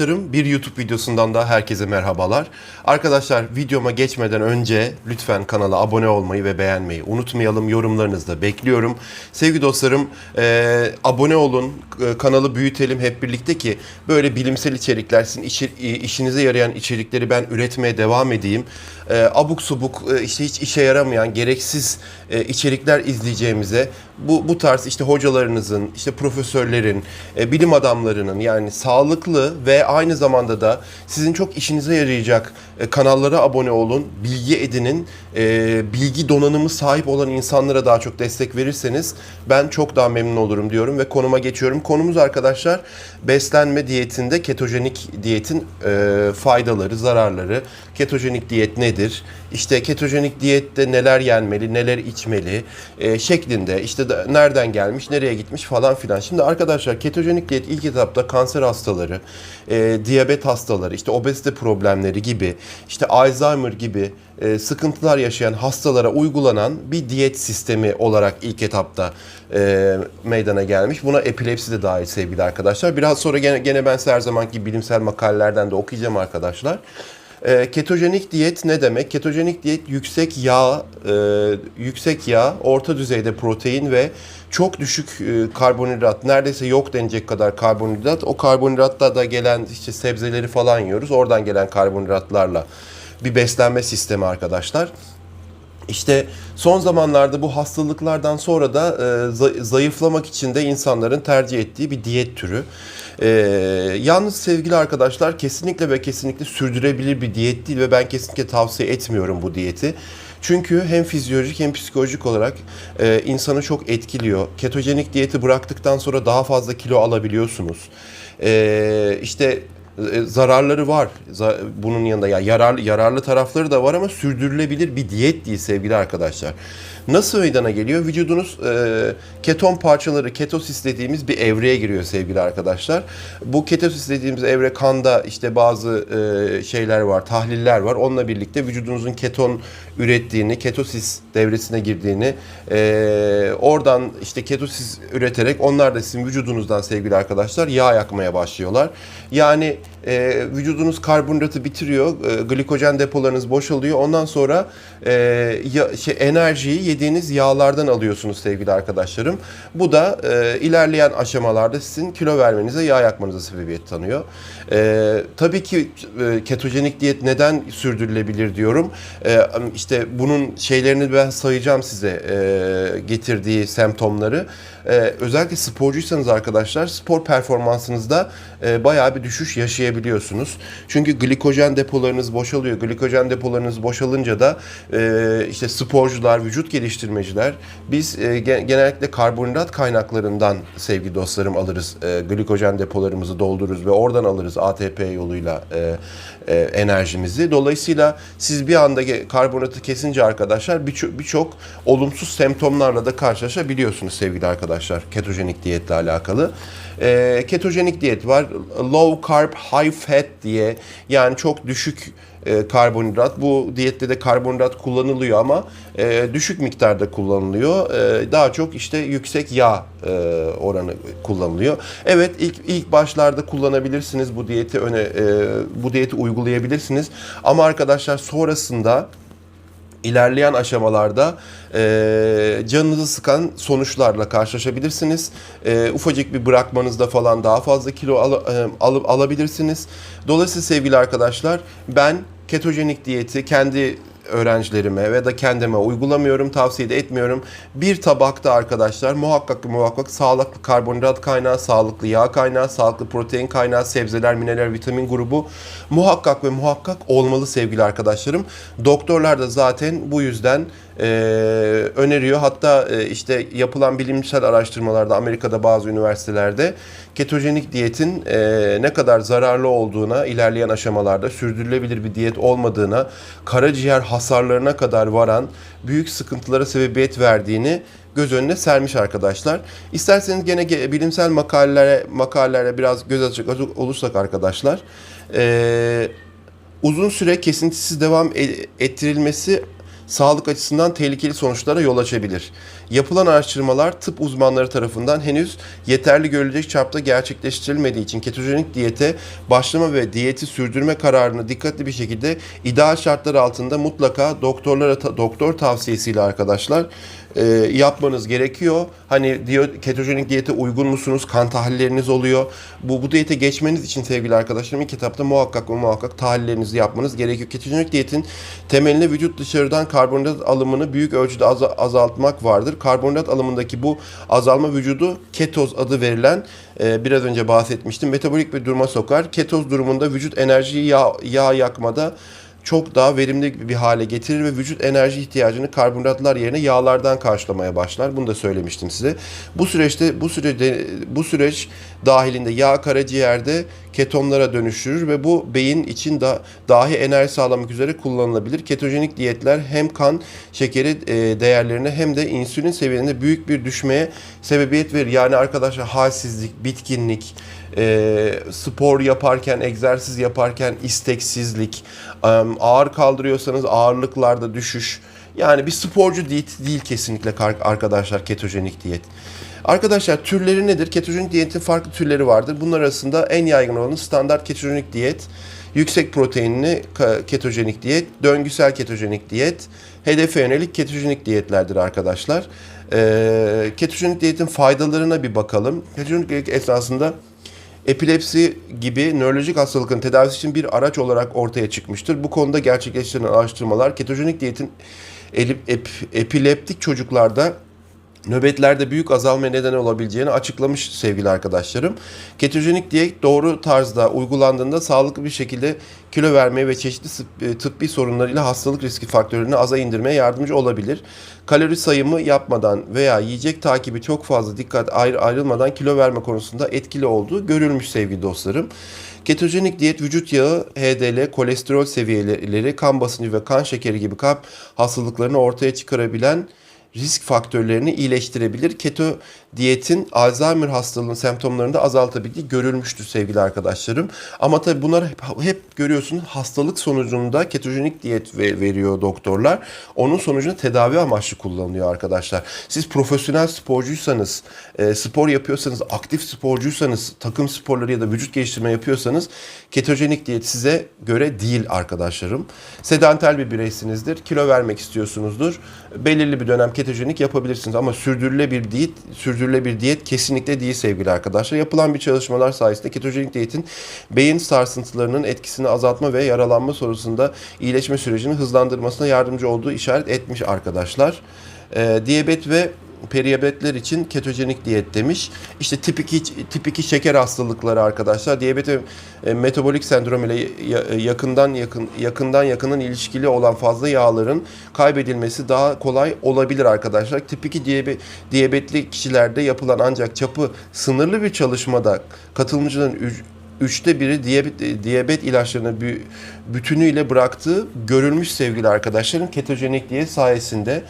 Arkadaşlarım bir YouTube videosundan da herkese merhabalar. Arkadaşlar videoma geçmeden önce lütfen kanala abone olmayı ve beğenmeyi unutmayalım. Yorumlarınızı da bekliyorum. Sevgili dostlarım e, abone olun, e, kanalı büyütelim hep birlikte ki böyle bilimsel içerikler, sizin işi- işinize yarayan içerikleri ben üretmeye devam edeyim. E, abuk subuk e, işte hiç işe yaramayan gereksiz e, içerikler izleyeceğimize bu bu tarz işte hocalarınızın, işte profesörlerin, e, bilim adamlarının yani sağlıklı ve aynı zamanda da sizin çok işinize yarayacak e, kanallara abone olun, bilgi edinin, e, bilgi donanımı sahip olan insanlara daha çok destek verirseniz ben çok daha memnun olurum diyorum ve konuma geçiyorum. Konumuz arkadaşlar beslenme diyetinde ketojenik diyetin e, faydaları, zararları, ketojenik diyet nedir? İşte ketojenik diyette neler yenmeli, neler içmeli e, şeklinde işte da- nereden gelmiş, nereye gitmiş falan filan. Şimdi arkadaşlar ketojenik diyet ilk etapta kanser hastaları, e, diyabet hastaları, işte obezite problemleri gibi, işte Alzheimer gibi e, sıkıntılar yaşayan hastalara uygulanan bir diyet sistemi olarak ilk etapta e, meydana gelmiş. Buna epilepsi de dahil sevgili arkadaşlar. Biraz sonra gene, gene ben size her zamanki bilimsel makalelerden de okuyacağım arkadaşlar. E, ketojenik diyet ne demek? Ketojenik diyet yüksek yağ, e, yüksek yağ, orta düzeyde protein ve çok düşük e, karbonhidrat, neredeyse yok denecek kadar karbonhidrat. O karbonhidratla da gelen işte sebzeleri falan yiyoruz. Oradan gelen karbonhidratlarla bir beslenme sistemi arkadaşlar. İşte son zamanlarda bu hastalıklardan sonra da e, za- zayıflamak için de insanların tercih ettiği bir diyet türü. E, yalnız sevgili arkadaşlar kesinlikle ve kesinlikle sürdürebilir bir diyet değil ve ben kesinlikle tavsiye etmiyorum bu diyeti. Çünkü hem fizyolojik hem psikolojik olarak e, insanı çok etkiliyor. Ketojenik diyeti bıraktıktan sonra daha fazla kilo alabiliyorsunuz. E, işte zararları var. Bunun yanında ya yararlı yararlı tarafları da var ama sürdürülebilir bir diyet değil sevgili arkadaşlar. Nasıl meydana geliyor? Vücudunuz e, keton parçaları, ketosis dediğimiz bir evreye giriyor sevgili arkadaşlar. Bu ketosis dediğimiz evre kanda işte bazı e, şeyler var, tahliller var. Onunla birlikte vücudunuzun keton ürettiğini, ketosis devresine girdiğini, e, oradan işte ketosis üreterek onlar da sizin vücudunuzdan sevgili arkadaşlar yağ yakmaya başlıyorlar. Yani e, vücudunuz karbonhidratı bitiriyor, e, glikojen depolarınız boşalıyor. Ondan sonra e, ya, şey, enerjiyi yediğiniz yağlardan alıyorsunuz sevgili arkadaşlarım. Bu da e, ilerleyen aşamalarda sizin kilo vermenize, yağ yakmanıza sebebiyet tanıyor. E, tabii ki e, ketojenik diyet neden sürdürülebilir diyorum. E, işte bunun şeylerini ben sayacağım size e, getirdiği semptomları. E, özellikle sporcuysanız arkadaşlar spor performansınızda e, bayağı bir düşüş yaşayabiliyorsunuz. Çünkü glikojen depolarınız boşalıyor. Glikojen depolarınız boşalınca da e, işte sporcular, vücut geliştirmeciler biz e, gen- genellikle karbonhidrat kaynaklarından sevgili dostlarım alırız. E, glikojen depolarımızı doldururuz ve oradan alırız ATP yoluyla e, e, enerjimizi. Dolayısıyla siz bir anda karbonhidratı kesince arkadaşlar birçok birçok olumsuz semptomlarla da karşılaşabiliyorsunuz sevgili arkadaşlar ketojenik diyetle alakalı. E, ketojenik diyet var. Low carb, high fat diye yani çok düşük e, karbonhidrat. Bu diyette de karbonhidrat kullanılıyor ama e, düşük miktarda kullanılıyor. E, daha çok işte yüksek yağ e, oranı kullanılıyor. Evet ilk ilk başlarda kullanabilirsiniz bu diyeti öne e, bu diyeti uygulayabilirsiniz. Ama arkadaşlar sonrasında ilerleyen aşamalarda e, canınızı sıkan sonuçlarla karşılaşabilirsiniz. E, ufacık bir bırakmanızda falan daha fazla kilo al, e, alıp alabilirsiniz. Dolayısıyla sevgili arkadaşlar ben ketojenik diyeti kendi öğrencilerime ve da kendime uygulamıyorum, tavsiye de etmiyorum. Bir tabakta arkadaşlar muhakkak muhakkak sağlıklı karbonhidrat kaynağı, sağlıklı yağ kaynağı, sağlıklı protein kaynağı, sebzeler, mineral, vitamin grubu muhakkak ve muhakkak olmalı sevgili arkadaşlarım. Doktorlar da zaten bu yüzden e, öneriyor. Hatta e, işte yapılan bilimsel araştırmalarda Amerika'da bazı üniversitelerde ketojenik diyetin e, ne kadar zararlı olduğuna ilerleyen aşamalarda sürdürülebilir bir diyet olmadığına, karaciğer hasarlarına kadar varan büyük sıkıntılara sebebiyet verdiğini göz önüne sermiş arkadaşlar. İsterseniz gene ge- bilimsel makalelere makalelere biraz göz açık olursak arkadaşlar. e, uzun süre kesintisiz devam e- ettirilmesi sağlık açısından tehlikeli sonuçlara yol açabilir. Yapılan araştırmalar tıp uzmanları tarafından henüz yeterli görülecek çapta gerçekleştirilmediği için ketojenik diyete başlama ve diyeti sürdürme kararını dikkatli bir şekilde ideal şartlar altında mutlaka doktorlara doktor tavsiyesiyle arkadaşlar e, yapmanız gerekiyor. Hani diyor ketojenik diyete uygun musunuz? Kan tahlilleriniz oluyor. Bu bu diyete geçmeniz için sevgili arkadaşlarım ilk etapta muhakkak ve muhakkak tahlillerinizi yapmanız gerekiyor. Ketojenik diyetin temelinde vücut dışarıdan karbonhidrat alımını büyük ölçüde aza- azaltmak vardır. Karbonhidrat alımındaki bu azalma vücudu ketoz adı verilen e, biraz önce bahsetmiştim. Metabolik bir duruma sokar. Ketoz durumunda vücut enerjiyi yağ, yağ yakmada çok daha verimli bir hale getirir ve vücut enerji ihtiyacını karbonhidratlar yerine yağlardan karşılamaya başlar. Bunu da söylemiştim size. Bu süreçte bu sürede bu süreç dahilinde yağ karaciğerde ketonlara dönüştürür ve bu beyin için da dahi enerji sağlamak üzere kullanılabilir. Ketojenik diyetler hem kan şekeri e, değerlerine hem de insülin seviyelerinde büyük bir düşmeye sebebiyet verir. Yani arkadaşlar halsizlik, bitkinlik, e, spor yaparken, egzersiz yaparken isteksizlik, e, ağır kaldırıyorsanız ağırlıklarda düşüş. Yani bir sporcu diyet değil kesinlikle arkadaşlar ketojenik diyet. Arkadaşlar türleri nedir? Ketojenik diyetin farklı türleri vardır. Bunlar arasında en yaygın olanı standart ketojenik diyet, yüksek proteinli ketojenik diyet, döngüsel ketojenik diyet, hedefe yönelik ketojenik diyetlerdir arkadaşlar. Ee, ketojenik diyetin faydalarına bir bakalım. Ketojenik diyet esnasında epilepsi gibi nörolojik hastalıkların tedavisi için bir araç olarak ortaya çıkmıştır. Bu konuda gerçekleştirilen araştırmalar ketojenik diyetin elip- ep- epileptik çocuklarda nöbetlerde büyük azalma neden olabileceğini açıklamış sevgili arkadaşlarım. Ketojenik diyet doğru tarzda uygulandığında sağlıklı bir şekilde kilo vermeye ve çeşitli e, tıbbi sorunlarıyla hastalık riski faktörlerini aza indirmeye yardımcı olabilir. Kalori sayımı yapmadan veya yiyecek takibi çok fazla dikkat ayrı ayrılmadan kilo verme konusunda etkili olduğu görülmüş sevgili dostlarım. Ketojenik diyet vücut yağı, HDL, kolesterol seviyeleri, kan basıncı ve kan şekeri gibi kalp hastalıklarını ortaya çıkarabilen risk faktörlerini iyileştirebilir. Keto diyetin Alzheimer hastalığının semptomlarını da azaltabildiği görülmüştür sevgili arkadaşlarım. Ama tabii bunlar hep, hep görüyorsunuz hastalık sonucunda ketojenik diyet ve- veriyor doktorlar. Onun sonucunda tedavi amaçlı kullanılıyor arkadaşlar. Siz profesyonel sporcuysanız, e, spor yapıyorsanız, aktif sporcuysanız, takım sporları ya da vücut geliştirme yapıyorsanız ketojenik diyet size göre değil arkadaşlarım. Sedanter bir bireysinizdir. Kilo vermek istiyorsunuzdur. Belirli bir dönem ketojenik yapabilirsiniz ama sürdürülebilir diyet, sürdürülebilir diyet kesinlikle değil sevgili arkadaşlar. Yapılan bir çalışmalar sayesinde ketojenik diyetin beyin sarsıntılarının etkisini azaltma ve yaralanma sonrasında iyileşme sürecini hızlandırmasına yardımcı olduğu işaret etmiş arkadaşlar. Ee, diyabet ve periyabetler için ketojenik diyet demiş. İşte tip 2, tip 2 şeker hastalıkları arkadaşlar. Diyabet ve e, metabolik sendrom ile ya- yakından yakın yakından yakının ilişkili olan fazla yağların kaybedilmesi daha kolay olabilir arkadaşlar. Tip 2 diyabe- diyabetli kişilerde yapılan ancak çapı sınırlı bir çalışmada katılımcıların üc- üçte biri diyabet, diyabet ilaçlarını bü- bütünüyle bıraktığı görülmüş sevgili arkadaşlarım ketojenik diyet sayesinde.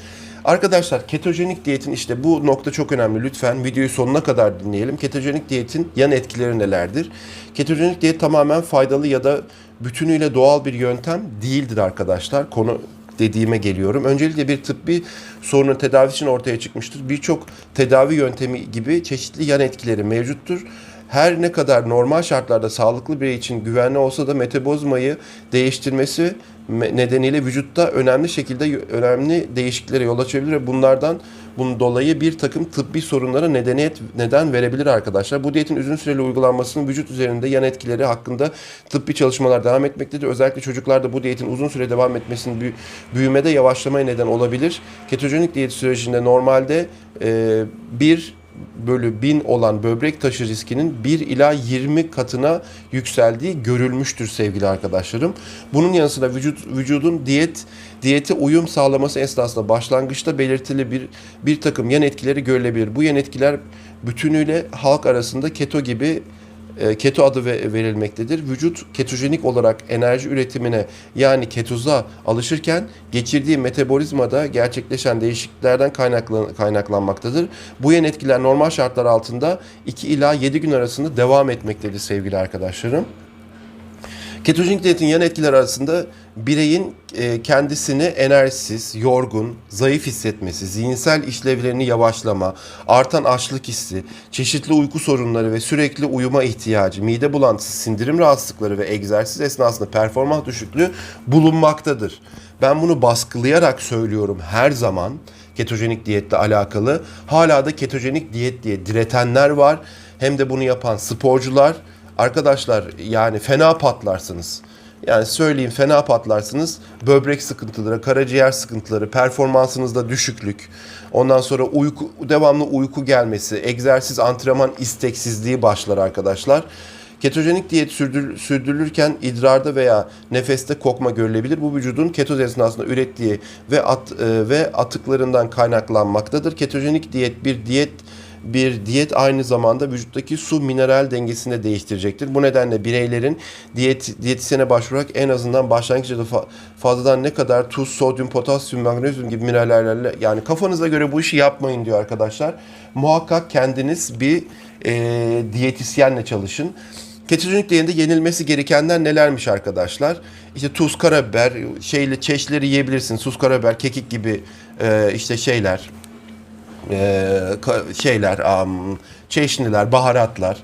Arkadaşlar ketojenik diyetin işte bu nokta çok önemli. Lütfen videoyu sonuna kadar dinleyelim. Ketojenik diyetin yan etkileri nelerdir? Ketojenik diyet tamamen faydalı ya da bütünüyle doğal bir yöntem değildir arkadaşlar. Konu dediğime geliyorum. Öncelikle bir tıbbi sorunun tedavisi için ortaya çıkmıştır. Birçok tedavi yöntemi gibi çeşitli yan etkileri mevcuttur. Her ne kadar normal şartlarda sağlıklı birey için güvenli olsa da metabolizmayı değiştirmesi me- nedeniyle vücutta önemli şekilde önemli değişikliklere yol açabilir ve bunlardan bunun dolayı bir takım tıbbi sorunlara nedeniyet neden verebilir arkadaşlar. Bu diyetin uzun süreli uygulanmasının vücut üzerinde yan etkileri hakkında tıbbi çalışmalar devam etmektedir. Özellikle çocuklarda bu diyetin uzun süre devam etmesinin büyü- büyümede yavaşlamaya neden olabilir. Ketojenik diyet sürecinde normalde e, bir bölü 1000 olan böbrek taşı riskinin 1 ila 20 katına yükseldiği görülmüştür sevgili arkadaşlarım. Bunun yanı sıra vücut, vücudun diyet diyete uyum sağlaması esnasında başlangıçta belirtili bir bir takım yan etkileri görülebilir. Bu yan etkiler bütünüyle halk arasında keto gibi keto adı ve- verilmektedir. Vücut ketojenik olarak enerji üretimine yani ketoza alışırken geçirdiği metabolizmada gerçekleşen değişikliklerden kaynaklan- kaynaklanmaktadır. Bu yan etkiler normal şartlar altında 2 ila 7 gün arasında devam etmektedir sevgili arkadaşlarım. Ketojenik diyetin yan etkileri arasında bireyin e, kendisini enerjisiz, yorgun, zayıf hissetmesi, zihinsel işlevlerini yavaşlama, artan açlık hissi, çeşitli uyku sorunları ve sürekli uyuma ihtiyacı, mide bulantısı, sindirim rahatsızlıkları ve egzersiz esnasında performans düşüklüğü bulunmaktadır. Ben bunu baskılayarak söylüyorum her zaman ketojenik diyetle alakalı. Hala da ketojenik diyet diye diretenler var. Hem de bunu yapan sporcular. Arkadaşlar yani fena patlarsınız. Yani söyleyeyim fena patlarsınız. Böbrek sıkıntıları, karaciğer sıkıntıları, performansınızda düşüklük. Ondan sonra uyku, devamlı uyku gelmesi, egzersiz, antrenman isteksizliği başlar arkadaşlar. Ketojenik diyet sürdür- sürdürülürken idrarda veya nefeste kokma görülebilir. Bu vücudun ketoz esnasında ürettiği ve at, e, ve atıklarından kaynaklanmaktadır. Ketojenik diyet bir diyet bir diyet aynı zamanda vücuttaki su mineral dengesini de değiştirecektir. Bu nedenle bireylerin diyet diyetisyene başvurarak en azından başlangıçta fa- fazladan ne kadar tuz, sodyum, potasyum, magnezyum gibi minerallerle yani kafanıza göre bu işi yapmayın diyor arkadaşlar. Muhakkak kendiniz bir e, diyetisyenle çalışın. Ketojenik diyetinde yenilmesi gerekenler nelermiş arkadaşlar? İşte tuz, karabiber, şeyle çeşitleri yiyebilirsiniz. Tuz, karabiber, kekik gibi e, işte şeyler, şeyler, am, çeşniler, baharatlar,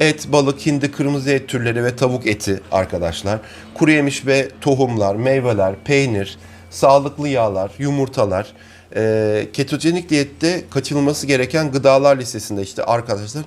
et, balık, hindi, kırmızı et türleri ve tavuk eti arkadaşlar. Kuru yemiş ve tohumlar, meyveler, peynir, sağlıklı yağlar, yumurtalar. E, ketojenik diyette kaçınılması gereken gıdalar listesinde işte arkadaşlar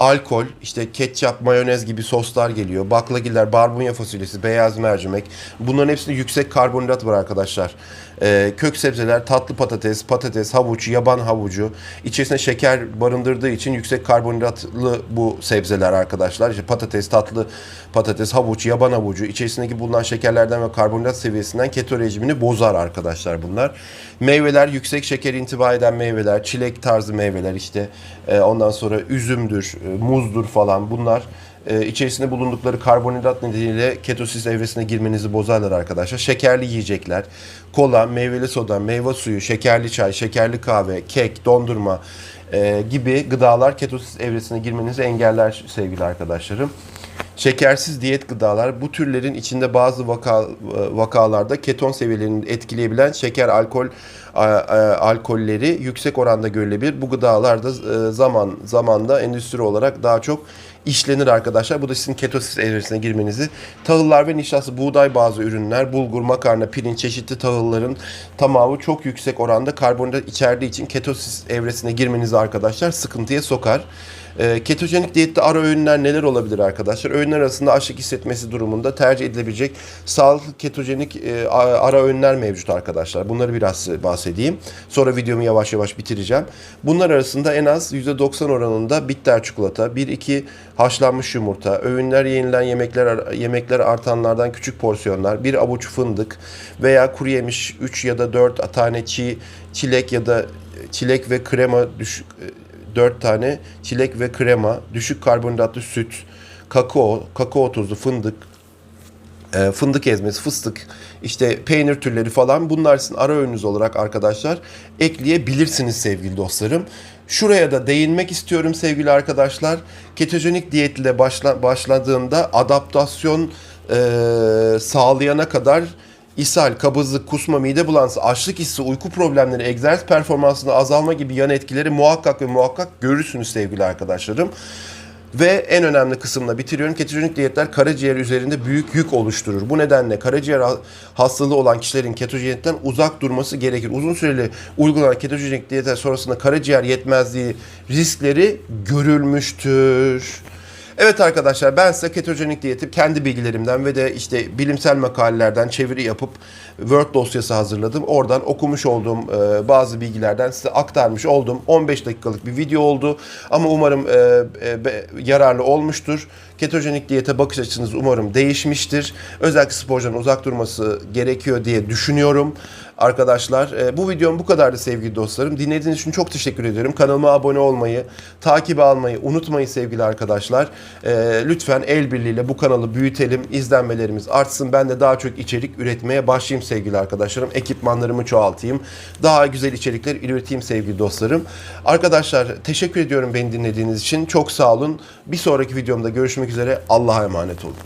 alkol, işte ketçap, mayonez gibi soslar geliyor. Baklagiller, barbunya fasulyesi, beyaz mercimek. Bunların hepsinde yüksek karbonhidrat var arkadaşlar. Ee, kök sebzeler, tatlı patates, patates, havuç, yaban havucu. İçerisinde şeker barındırdığı için yüksek karbonhidratlı bu sebzeler arkadaşlar. İşte patates, tatlı patates, havuç, yaban havucu. içerisindeki bulunan şekerlerden ve karbonhidrat seviyesinden keto rejimini bozar arkadaşlar bunlar. Meyveler, yüksek şeker intiba eden meyveler, çilek tarzı meyveler işte. Ee, ondan sonra üzümdür, e, muzdur falan bunlar e, içerisinde bulundukları karbonhidrat nedeniyle ketosis evresine girmenizi bozarlar arkadaşlar. Şekerli yiyecekler, kola, meyveli soda, meyve suyu, şekerli çay, şekerli kahve, kek, dondurma e, gibi gıdalar ketosis evresine girmenizi engeller sevgili arkadaşlarım. Şekersiz diyet gıdalar bu türlerin içinde bazı vaka, vakalarda keton seviyelerini etkileyebilen şeker alkol a- alkolleri yüksek oranda görülebilir. Bu gıdalar da e, zaman zamanda endüstri olarak daha çok işlenir arkadaşlar. Bu da sizin ketosis evresine girmenizi. Tahıllar ve nişastası buğday bazı ürünler, bulgur, makarna, pirinç, çeşitli tahılların tamamı çok yüksek oranda karbonhidrat içerdiği için ketosis evresine girmenizi arkadaşlar sıkıntıya sokar. E, ketojenik diyette ara öğünler neler olabilir arkadaşlar? Öğünler arasında açlık hissetmesi durumunda tercih edilebilecek sağlıklı ketojenik e, ara öğünler mevcut arkadaşlar. Bunları biraz e, bahsedeyim. Sonra videomu yavaş yavaş bitireceğim. Bunlar arasında en az %90 oranında bitter çikolata, 1-2 haşlanmış yumurta, öğünler yenilen yemekler yemekler artanlardan küçük porsiyonlar, bir avuç fındık veya kuru yemiş 3 ya da 4 tane çiğ çilek ya da çilek ve krema düşük 4 tane çilek ve krema, düşük karbonhidratlı süt, kakao, kakao tozu, fındık, e, fındık ezmesi, fıstık, işte peynir türleri falan bunlar sizin ara öğününüz olarak arkadaşlar ekleyebilirsiniz sevgili dostlarım. Şuraya da değinmek istiyorum sevgili arkadaşlar. Ketojenik diyet ile başla, başladığında adaptasyon e, sağlayana kadar ishal, kabızlık, kusma, mide bulantısı, açlık hissi, uyku problemleri, egzersiz performansında azalma gibi yan etkileri muhakkak ve muhakkak görürsünüz sevgili arkadaşlarım. Ve en önemli kısımla bitiriyorum. Ketojenik diyetler karaciğer üzerinde büyük yük oluşturur. Bu nedenle karaciğer ha- hastalığı olan kişilerin ketojenikten uzak durması gerekir. Uzun süreli uygulanan ketojenik diyetler sonrasında karaciğer yetmezliği riskleri görülmüştür. Evet arkadaşlar ben size ketojenik diyeti kendi bilgilerimden ve de işte bilimsel makalelerden çeviri yapıp Word dosyası hazırladım. Oradan okumuş olduğum e, bazı bilgilerden size aktarmış oldum. 15 dakikalık bir video oldu ama umarım e, e, yararlı olmuştur. Ketojenik diyete bakış açınız umarım değişmiştir. Özellikle sporcuların uzak durması gerekiyor diye düşünüyorum. Arkadaşlar e, bu videom bu kadardı sevgili dostlarım. Dinlediğiniz için çok teşekkür ediyorum. Kanalıma abone olmayı, takip almayı unutmayın sevgili arkadaşlar. E, lütfen el birliğiyle bu kanalı büyütelim. izlenmelerimiz artsın. Ben de daha çok içerik üretmeye başlayayım sevgili arkadaşlarım. Ekipmanlarımı çoğaltayım. Daha güzel içerikler üreteyim sevgili dostlarım. Arkadaşlar teşekkür ediyorum beni dinlediğiniz için. Çok sağ olun. Bir sonraki videomda görüşmek üzere. Allah'a emanet olun.